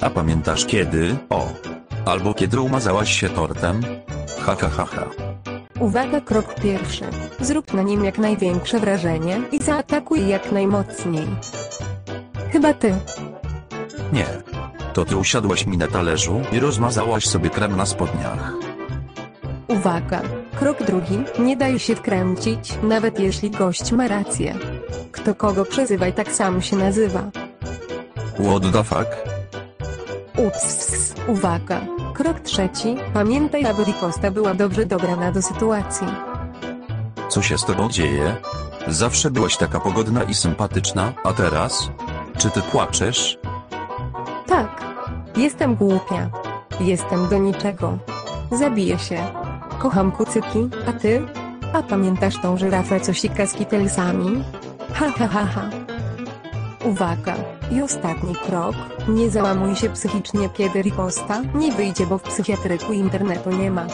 A pamiętasz kiedy? O. Albo kiedy umazałaś się tortem? Ha ha ha ha. Uwaga, krok pierwszy. Zrób na nim jak największe wrażenie i zaatakuj jak najmocniej. Chyba ty. Nie. To ty usiadłaś mi na talerzu i rozmazałaś sobie krem na spodniach. Uwaga. Krok drugi. Nie daj się wkręcić, nawet jeśli gość ma rację. Kto kogo przezywaj tak sam się nazywa. What the fuck? Ups. Uwaga. Krok trzeci. Pamiętaj, aby riposta była dobrze dobrana do sytuacji. Co się z tobą dzieje? Zawsze byłaś taka pogodna i sympatyczna, a teraz? Czy ty płaczesz? Tak. Jestem głupia. Jestem do niczego. Zabiję się. Kocham kucyki, a ty? A pamiętasz tą żyrafę co sika z kitelsami? Ha ha ha ha. Uwaga. I ostatni krok. Nie załamuj się psychicznie kiedy riposta nie wyjdzie, bo w psychiatryku internetu nie ma.